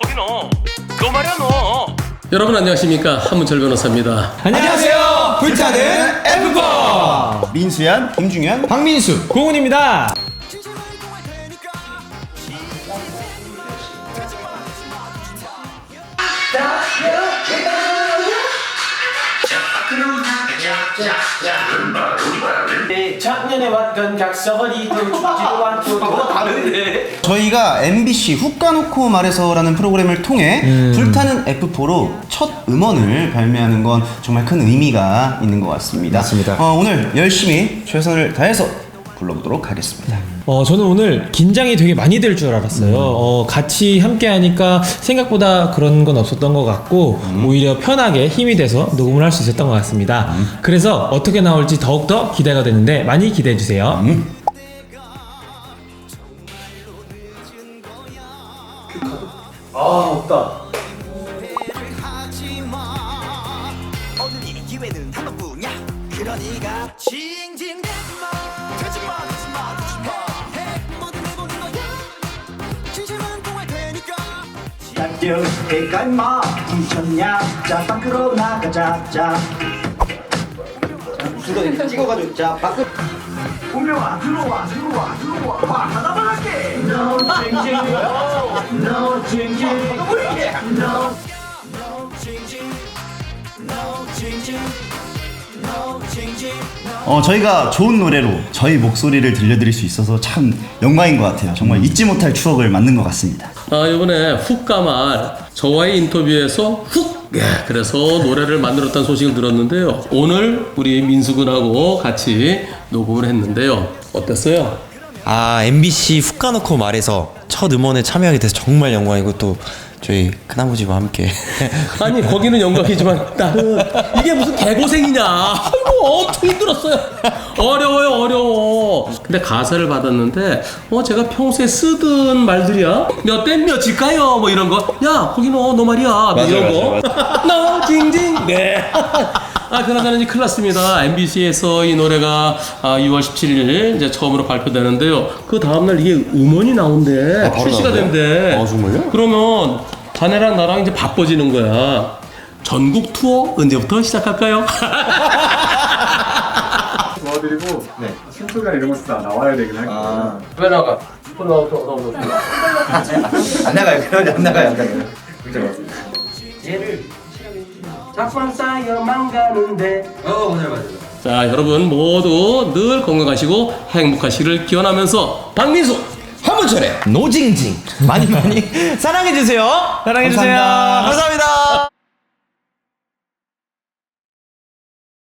거기 너. 너 말이야 너. 여러분 안녕하십니까 한문철 변호사입니다. 안녕하세요. 불타는 F4 민수연, 김중현, 박민수 고은입니다. 작년에 왔던 각설이도 죽지도 않고 더 다른데 저희가 MBC 훅 까놓고 말해서라는 프로그램을 통해 불타는 F4로 첫 음원을 발매하는 건 정말 큰 의미가 있는 것 같습니다. 맞습니다. 어, 오늘 열심히 최선을 다해서 불러보도록 하겠습니다. 어, 저는 오늘 긴장이 되게 많이 될 줄 알았어요. 어, 같이 함께 하니까 생각보다 그런 건 없었던 것 같고, 오히려 편하게 힘이 돼서 녹음을 할 수 있었던 것 같습니다. 그래서 어떻게 나올지 더욱더 기대가 되는데 많이 기대해 주세요. 아 없다 오늘 이 기회는 한 번뿐이야 그러니까 징 야들해가 임마 미쳤냐? 자 밖으로 나가자 자. 수도 찍어가지고 자 밖으로. 운명아 들어와 들어와 들어와. 와 하나만 할게. No 징징 No 징징. No No 징징 No 징징. No 징징 어, 저희가 좋은 노래로 저희 목소리를 들려드릴 수 있어서 참 영광인 것 같아요. 정말 잊지 못할 추억을 만든 것 같습니다. 아 이번에 훅가말 저와의 인터뷰에서 훅. 예, 그래서 노래를 만들었다는 소식을 들었는데요. 오늘 우리 민수군하고 같이 녹음을 했는데요. 어땠어요? 아 MBC 훅 까놓고 말해서 첫 음원에 참여하게 돼서 정말 영광이고 또 저희 큰아버지와 함께. 아니 거기는 영광이지만 나는 이게 무슨 개고생이냐. 아이고 엄청 힘들었어요. 어려워요 어려워. 근데 가사를 받았는데 어 제가 평소에 쓰던 말들이야. 몇 대 몇일까요? 뭐 이런 거야 거기 너너 말이야. 뭐 이런 거너 징징. 네 아 그나저나 이제 큰일 났습니다. MBC에서 이 노래가 아, 6월 17일 이제 처음으로 발표되는데요. 그 다음날 이게 음원이 나온대. 출시가 된대. 아, 정말요? 그러면 자네랑 나랑 이제 바빠지는 거야. 전국 투어 언제부터 시작할까요? 도와드리고 신초가 이런 것도 다 나와야 되긴 할 거예요. 왜 나가? 나와, 나와, 나와. 안 나가요. 그러면 안 나가요. 안 나가요. 얘를 작품 쌓여만 가는데 자, 여러분 모두 늘 건강하시고 행복하시기를 기원하면서 박민수 한문철의 노징징 많이 많이 사랑해주세요. 사랑해주세요. 감사합니다